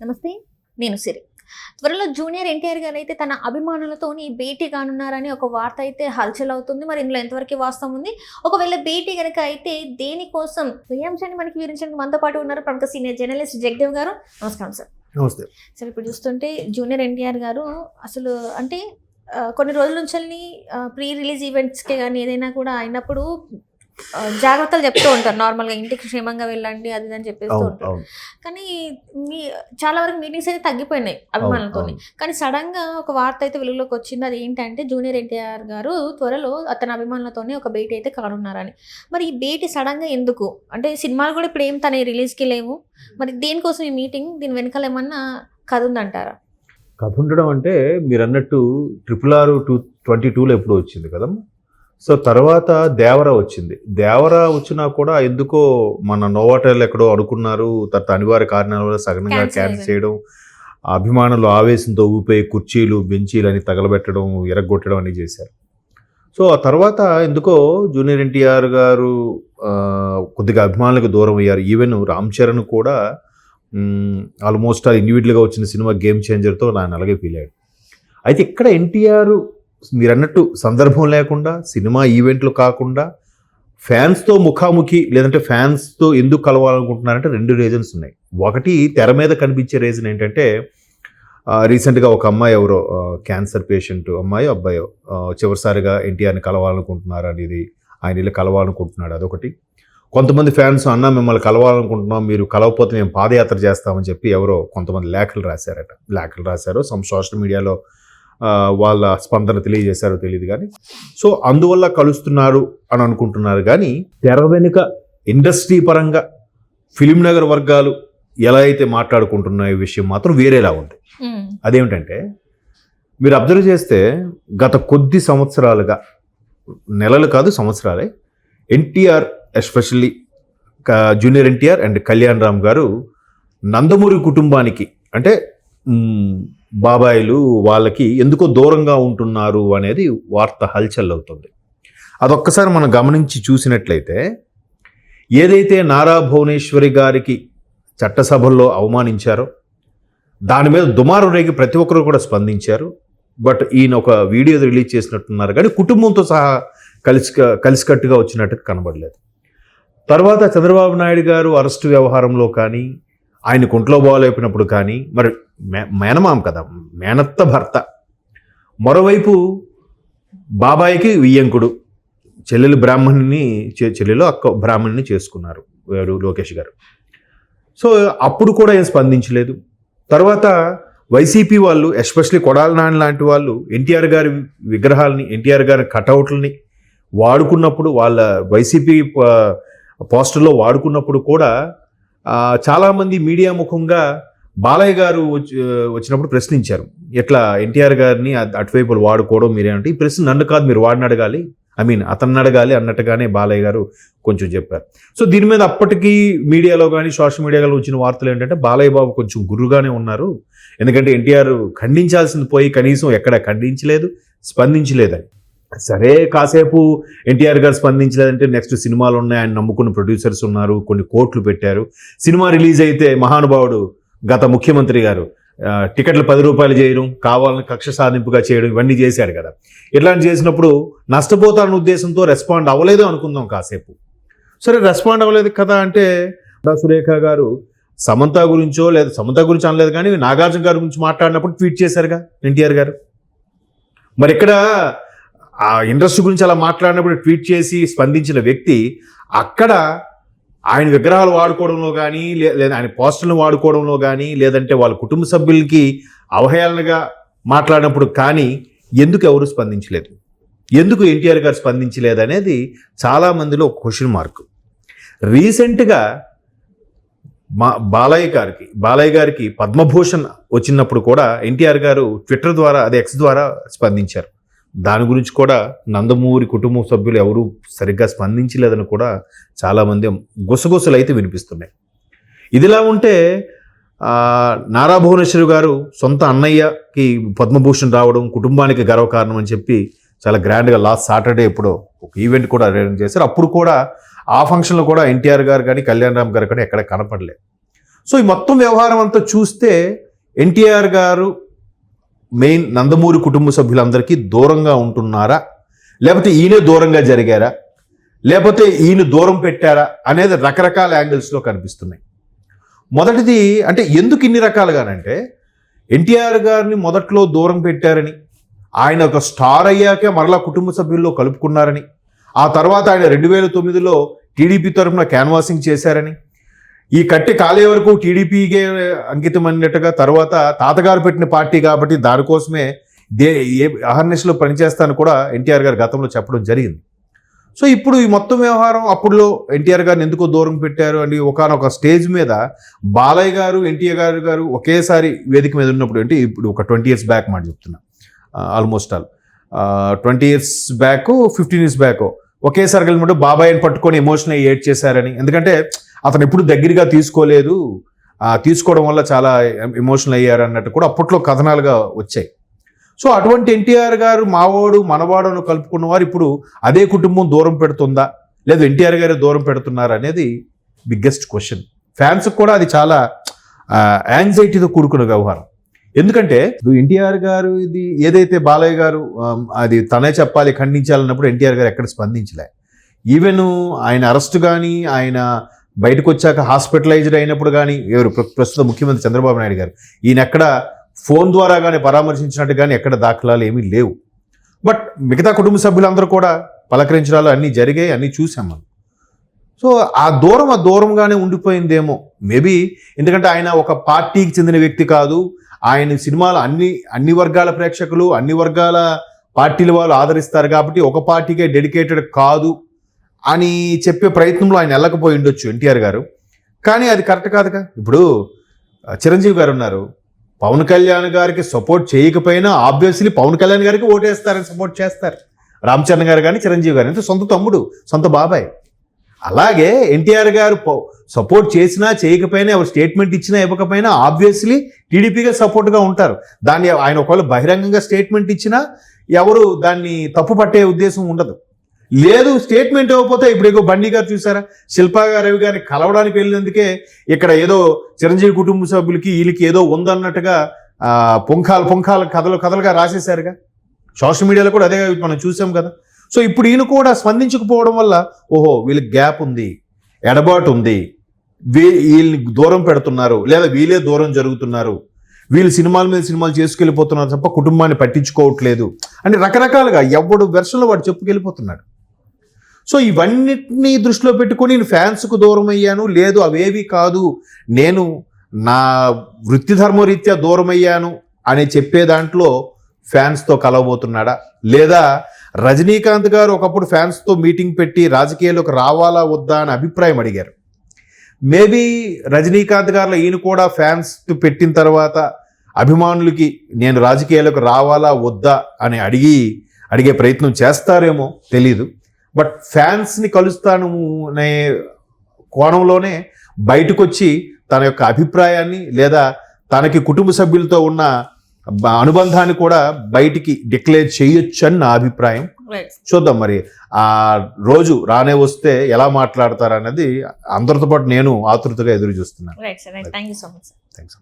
నమస్తే నేను సిరి. త్వరలో జూనియర్ ఎన్టీఆర్ గారు అయితే తన అభిమానులతోని భేటీ కానున్నారని ఒక వార్త అయితే హల్చల్ అవుతుంది మరి ఇందులో ఎంతవరకు వాస్తవం ఉంది? ఒకవేళ భేటీ కనుక అయితే దేనికోసం అంశాన్ని మనకి వివరించడానికి మనతో పాటు ఉన్నారు ప్రముఖ సీనియర్ జర్నలిస్ట్ జగదేవ్ గారు. నమస్కారం సార్. నమస్తే. సార్ ఇప్పుడు చూస్తుంటే జూనియర్ ఎన్టీఆర్ గారు అసలు అంటే కొన్ని రోజుల నుంచి ప్రీ రిలీజ్ ఈవెంట్స్కే కానీ ఏదైనా కూడా అయినప్పుడు జాగ్రత్తలు చెప్తూ ఉంటారు. నార్మల్గా ఇంటికి క్షేమంగా వెళ్ళండి అది అని చెప్పేస్తూ ఉంటారు. కానీ మీ చాలా వరకు మీటింగ్స్ అయితే తగ్గిపోయినాయి అభిమానులతో. కానీ సడన్గా ఒక వార్త అయితే వెలుగులోకి వచ్చింది. అది ఏంటంటే జూనియర్ ఎన్టీఆర్ గారు త్వరలో అతని అభిమానులతోనే ఒక భేటీ అయితే కానున్నారని. మరి ఈ భేటీ సడన్గా ఎందుకు? అంటే సినిమాలు కూడా ఇప్పుడు ఏం తన రిలీజ్కి లేవు. మరి దేనికోసం ఈ మీటింగ్? దీని వెనకాల ఏమన్నా కథ ఉందంటారా? కథ ఉండడం అంటే మీరు అన్నట్టు ట్రిపుల్ ఆర్ టూ ట్వంటీ టూలో ఎప్పుడో వచ్చింది కదా సో తర్వాత దేవర వచ్చింది. దేవర వచ్చినా కూడా ఎందుకో మన నోవాటల్ ఎక్కడో అనుకున్నారు. తర్వాత అనివార్య కారణాల వల్ల సగనంగా క్యాన్సిల్. చేయడం. అభిమానులు ఆవేశంతో ఊపే కుర్చీలు బెంచీలు అని తగలబెట్టడం ఎరగొట్టడం అని చేశారు. సో ఆ తర్వాత ఎందుకో జూనియర్ ఎన్టీఆర్ గారు కొద్దిగా అభిమానులకు దూరం అయ్యారు. ఈవెన్ రామ్ చరణ్ కూడా ఆల్మోస్ట్ ఆ ఇండివిజువల్గా వచ్చిన సినిమా గేమ్ చేంజర్తో ఆయన అలాగే ఫీల్ అయ్యాడు. అయితే ఇక్కడ ఎన్టీఆర్ మీరు అన్నట్టు సందర్భం లేకుండా సినిమా ఈవెంట్లు కాకుండా ఫ్యాన్స్తో ముఖాముఖి లేదంటే ఫ్యాన్స్తో ఎందుకు కలవాలనుకుంటున్నారంటే రెండు రీజన్స్ ఉన్నాయి. ఒకటి తెర మీద కనిపించే రీజన్ ఏంటంటే రీసెంట్గా ఒక అమ్మాయి ఎవరో క్యాన్సర్ పేషెంట్ అమ్మాయి అబ్బాయో చివరిసారిగా ఎన్టీఆర్ని కలవాలనుకుంటున్నారు అనేది ఆయన ఇలా కలవాలనుకుంటున్నాడు అదొకటి. కొంతమంది ఫ్యాన్స్ అన్న మిమ్మల్ని కలవాలనుకుంటున్నాం మీరు కలవకపోతే మేము పాదయాత్ర చేస్తామని చెప్పి ఎవరో కొంతమంది లేఖలు రాశారట. లేఖలు రాశారు సమ్ సోషల్ మీడియాలో వాళ్ళ స్పందన తెలియజేశారో తెలియదు కానీ. సో అందువల్ల కలుస్తున్నారు అని అనుకుంటున్నారు కానీ తెర వెనుక ఇండస్ట్రీ పరంగా ఫిలిం నగర్ వర్గాలు ఎలా అయితే మాట్లాడుకుంటున్నాయో విషయం మాత్రం వేరేలా ఉంది. అదేమిటంటే మీరు అబ్జర్వ్ చేస్తే గత కొద్ది సంవత్సరాలుగా నెలలు కాదు సంవత్సరాలే NTR especially junior NTR and Kalyan Ram garu Nandamuri కుటుంబానికి అంటే బాబాయిలు వాళ్ళకి ఎందుకో దూరంగా ఉంటున్నారు అనేది వార్త హల్చల్ అవుతుంది అదొక్కసారి మనం గమనించి చూసినట్లయితే ఏదైతే నారా భువనేశ్వరి గారికి చట్టసభల్లో అవమానించారో దాని మీద దుమారు రేగి ప్రతి ఒక్కరు కూడా స్పందించారు. బట్ ఈయన ఒక వీడియో రిలీజ్ చేసినట్టున్నారు. కానీ కుటుంబంతో సహా కలిసి కలిసికట్టుగా వచ్చినట్టు కనబడలేదు. తర్వాత చంద్రబాబు నాయుడు గారు అరెస్టు వ్యవహారంలో కానీ ఆయన కుంట్లో బాగోలేపినప్పుడు కానీ మరి మే- మేనమామ కదా మేనత్త భర్త. మరోవైపు బాబాయికి వియ్యంకుడు చెల్లెలు బ్రాహ్మణుని చెల్లెలు అక్క బ్రాహ్మణుని చేసుకున్నారు వారు లోకేష్ గారు. సో అప్పుడు కూడా ఏం స్పందించలేదు. తర్వాత వైసీపీ వాళ్ళు ఎస్పెషలీ కొడాల నాని లాంటి వాళ్ళు ఎన్టీఆర్ గారి విగ్రహాలని ఎన్టీఆర్ గారి కటౌట్లని వాడుకున్నప్పుడు వాళ్ళ వైసీపీ ప- పోస్టర్లో వాడుకున్నప్పుడు కూడా చాలామంది మీడియా ముఖంగా బాలయ్య గారు వచ్చి- వచ్చినప్పుడు ప్రశ్నించారు. ఎట్లా ఎన్టీఆర్ గారిని అటువైపులు అటువైపు వాడుకోవడం మీరేమంటే ఈ ప్రశ్న నన్ను కాదు మీరు వాడిని అడగాలి. ఐ మీన్ అతన్ని అడగాలి అన్నట్టుగానే బాలయ్య గారు కొంచెం చెప్పారు. సో దీని మీద అప్పటికీ మీడియాలో కానీ సోషల్ మీడియాలో వచ్చిన వార్తలు ఏంటంటే బాలయ్య బాబు కొంచెం గురుగానే ఉన్నారు. ఎందుకంటే ఎన్టీఆర్ ఖండించాల్సింది పోయి కనీసం ఎక్కడ ఖండించలేదు స్పందించలేదని. సరే కాసేపు ఎన్టీఆర్ గారు స్పందించలేదంటే నెక్స్ట్ సినిమాలు ఉన్నాయి ఆయన నమ్ముకున్న ప్రొడ్యూసర్స్ ఉన్నారు కొన్ని కోట్లు పెట్టారు. సినిమా రిలీజ్ అయితే మహానుభావుడు గత ముఖ్యమంత్రి గారు టికెట్లు పది రూపాయలు చేయడం కావాలని కక్ష సాధింపుగా చేయడం ఇవన్నీ చేశాడు కదా. ఇట్లాంటి చేసినప్పుడు నష్టపోతారన్న ఉద్దేశంతో రెస్పాండ్ అవ్వలేదు అనుకుందాం కాసేపు. సరే రెస్పాండ్ అవ్వలేదు కదా అంటే సురేఖ గారు సమంత గురించో లేదా సమంత గురించి అనలేదు కానీ నాగార్జున గారి గురించి మాట్లాడినప్పుడు ట్వీట్ చేశారుగా ఎన్టీఆర్ గారు. మరి ఇక్కడ ఆ ఇండస్ట్రీ గురించి అలా మాట్లాడినప్పుడు ట్వీట్ చేసి స్పందించిన వ్యక్తి అక్కడ ఆయన విగ్రహాలు వాడుకోవడంలో కానీ లేదా ఆయన పోస్టర్లు వాడుకోవడంలో కానీ లేదంటే వాళ్ళ కుటుంబ సభ్యులకి అవహేళనగా మాట్లాడినప్పుడు కానీ ఎందుకు ఎవరు స్పందించలేదు? ఎందుకు ఎన్టీఆర్ గారు స్పందించలేదు అనేది చాలా మందిలో ఒక క్వశ్చన్ మార్క్ రీసెంట్గా మా బాలయ్య గారికి బాలయ్య గారికి పద్మభూషణ్ వచ్చినప్పుడు కూడా ఎన్టీఆర్ గారు ట్విట్టర్ ద్వారా అదే ఎక్స్ ద్వారా స్పందించారు. దాని గురించి కూడా నందమూరి కుటుంబ సభ్యులు ఎవరూ సరిగ్గా స్పందించలేదని కూడా చాలామంది గుసగుసలు అయితే వినిపిస్తున్నాయి. ఇదిలా ఉంటే నారా భువనేశ్వరి గారు సొంత అన్నయ్యకి పద్మభూషణ్ రావడం కుటుంబానికి గర్వకారణం అని చెప్పి చాలా గ్రాండ్గా లాస్ట్ సాటర్డే ఇప్పుడు ఒక ఈవెంట్ కూడా అరేంజ్ చేశారు. అప్పుడు కూడా ఆ ఫంక్షన్లో కూడా ఎన్టీఆర్ గారు కానీ కళ్యాణ్ రామ్ గారు కానీ ఎక్కడ కనపడలేదు. సో ఈ మొత్తం వ్యవహారం అంతా చూస్తే ఎన్టీఆర్ గారు మెయిన్ నందమూరి కుటుంబ సభ్యులందరికీ దూరంగా ఉంటున్నారా? లేకపోతే ఈయనే దూరంగా జరిగారా? లేకపోతే ఈయన దూరం పెట్టారా? అనేది రకరకాల యాంగిల్స్లో కనిపిస్తున్నాయి. మొదటిది అంటే ఎందుకు ఇన్ని రకాలుగానంటే ఎన్టీఆర్ గారిని మొదట్లో దూరం పెట్టారని ఆయన ఒక స్టార్ అయ్యాకే మరలా కుటుంబ సభ్యుల్లో కలుపుకున్నారని ఆ తర్వాత ఆయన రెండు వేల తొమ్మిదిలో టీడీపీ తరఫున క్యాన్వాసింగ్ చేశారని ఈ కట్టి కాలే వరకు టీడీపీకే అంకితం అన్నట్టుగా తర్వాత తాతగారు పెట్టిన పార్టీ కాబట్టి దానికోసమే దే ఏ అహర్నిశలో పనిచేస్తాను కూడా ఎన్టీఆర్ గారు గతంలో చెప్పడం జరిగింది. సో ఇప్పుడు ఈ మొత్తం వ్యవహారం అప్పుడులో ఎన్టీఆర్ గారిని ఎందుకో దూరం పెట్టారు అని ఒకనొక స్టేజ్ మీద బాలయ్య గారు ఎన్టీఆర్ గారు గారు ఒకేసారి వేదిక మీద ఉన్నప్పుడు అంటే ఇప్పుడు ఒక ట్వంటీ ఇయర్స్ బ్యాక్ మాట చెప్తున్నా almost all. Twenty years back fifteen years బ్యాకో ఒకేసారి కలిగినప్పుడు బాబాయ్ని పట్టుకొని ఎమోషనల్ ఏడ్ చేశారని. ఎందుకంటే అతను ఎప్పుడు దగ్గరగా తీసుకోలేదు. తీసుకోవడం వల్ల చాలా ఎమోషనల్ అయ్యారు అన్నట్టు కూడా అప్పట్లో కథనాలుగా వచ్చాయి. సో అటువంటి ఎన్టీఆర్ గారు మావాడు మనవాడును కలుపుకున్న వారు ఇప్పుడు అదే కుటుంబం దూరం పెడుతుందా? లేదా ఎన్టీఆర్ గారు దూరం పెడుతున్నారా అనేది బిగ్గెస్ట్ క్వశ్చన్ ఫ్యాన్స్ కూడా అది చాలా యాంగ్జైటీతో కూడుకున్న వ్యవహారం. ఎందుకంటే ఎన్టీఆర్ గారు ఇది ఏదైతే బాలయ్య గారు అది తనే చెప్పాలి ఖండించాలన్నప్పుడు ఎన్టీఆర్ గారు ఎక్కడ స్పందించలే. ఈవెన్ ఆయన అరెస్ట్ కానీ ఆయన బయటకు వచ్చాక హాస్పిటలైజ్డ్ అయినప్పుడు కానీ ఎవరు ప్ర- ప్రస్తుత ముఖ్యమంత్రి చంద్రబాబు నాయుడు గారు ఈయన ఎక్కడ ఫోన్ ద్వారా కానీ పరామర్శించినట్టు కానీ ఎక్కడ దాఖలాలు ఏమీ లేవు. బట్ మిగతా కుటుంబ సభ్యులందరూ కూడా పలకరించడాలు అన్నీ జరిగాయి అన్నీ చూసాం మనం. సో ఆ దూరం ఆ దూరంగానే ఉండిపోయిందేమో. మేబీ ఎందుకంటే ఆయన ఒక పార్టీకి చెందిన వ్యక్తి కాదు ఆయన సినిమాలు అన్ని అన్ని వర్గాల ప్రేక్షకులు అన్ని వర్గాల పార్టీల వాళ్ళు ఆదరిస్తారు కాబట్టి ఒక పార్టీకే డెడికేటెడ్ కాదు అని చెప్పే ప్రయత్నంలో ఆయన వెళ్ళకపోయి ఉండొచ్చు ఎన్టీఆర్ గారు. కానీ అది కరెక్ట్ కాదుగా? ఇప్పుడు చిరంజీవి గారు ఉన్నారు. పవన్ కళ్యాణ్ గారికి సపోర్ట్ చేయకపోయినా ఆబ్వియస్లీ పవన్ కళ్యాణ్ గారికి ఓటేస్తారని సపోర్ట్ చేస్తారు. రామచరణ్ గారు కానీ చిరంజీవి గారు అంటే సొంత తమ్ముడు సొంత బాబాయ్. అలాగే ఎన్టీఆర్ గారు సపోర్ట్ చేసినా చేయకపోయినా ఎవరు స్టేట్మెంట్ ఇచ్చినా ఇవ్వకపోయినా ఆబ్వియస్లీ టీడీపీగా సపోర్ట్గా ఉంటారు. దాన్ని ఆయన ఒకవేళ బహిరంగంగా స్టేట్మెంట్ ఇచ్చినా ఎవరు దాన్ని తప్పు పట్టే ఉద్దేశం ఉండదు. లేదు స్టేట్మెంట్ ఇవ్వకపోతే ఇప్పుడు ఏదో బండి గారు చూసారా? శిల్పా గారు రవి గారిని కలవడానికి వెళ్ళినందుకే ఇక్కడ ఏదో చిరంజీవి కుటుంబ సభ్యులకి వీళ్ళకి ఏదో ఉందన్నట్టుగా ఆ, పుంఖాలు పుంఖాలు కథలు కథలుగా రాసేశారుగా. సోషల్ మీడియాలో కూడా అదే మనం చూసాం కదా. సో ఇప్పుడు ఈయన కూడా స్పందించకపోవడం వల్ల ఓహో వీళ్ళకి గ్యాప్ ఉంది ఎడబాటు ఉంది వీ వీళ్ళని దూరం పెడుతున్నారు లేదా వీళ్ళే దూరం జరుగుతున్నారు వీళ్ళు సినిమాల మీద సినిమాలు చేసుకెళ్ళిపోతున్నారు తప్ప కుటుంబాన్ని పట్టించుకోవట్లేదు అని రకరకాలుగా ఎవడు వెర్షన్లో వాడు చెప్పుకెళ్ళిపోతున్నాడు. సో ఇవన్నిటిని దృష్టిలో పెట్టుకొని నేను ఫ్యాన్స్కు దూరం అయ్యాను లేదు అవేవి కాదు నేను నా వృత్తి ధర్మరీత్యా దూరం అయ్యాను అని చెప్పే దాంట్లో ఫ్యాన్స్తో కలవబోతున్నాడా? లేదా రజనీకాంత్ గారు ఒకప్పుడు ఫ్యాన్స్తో మీటింగ్ పెట్టి రాజకీయాల్లోకి రావాలా వద్దా అని అభిప్రాయం అడిగారు. మేబీ రజనీకాంత్ గారిలో ఈయన కూడా ఫ్యాన్స్ పెట్టిన తర్వాత అభిమానులకి నేను రాజకీయాలకు రావాలా వద్దా అని అడిగి అడిగే ప్రయత్నం చేస్తారేమో తెలీదు. బట్ ఫ్యాన్స్ని కలుస్తాను అనే కోణంలోనే బయటకు వచ్చి తన యొక్క అభిప్రాయాన్ని లేదా తనకి కుటుంబ సభ్యులతో ఉన్న అనుబంధాన్ని కూడా బయటికి డిక్లేర్ చేయొచ్చు అని నా అభిప్రాయం. చూద్దాం మరి. ఆ రోజు రానే వస్తే ఎలా మాట్లాడతారన్నది అందరితో పాటు నేను ఆతృతగా ఎదురు చూస్తున్నాను right sir thank you so much sir thanks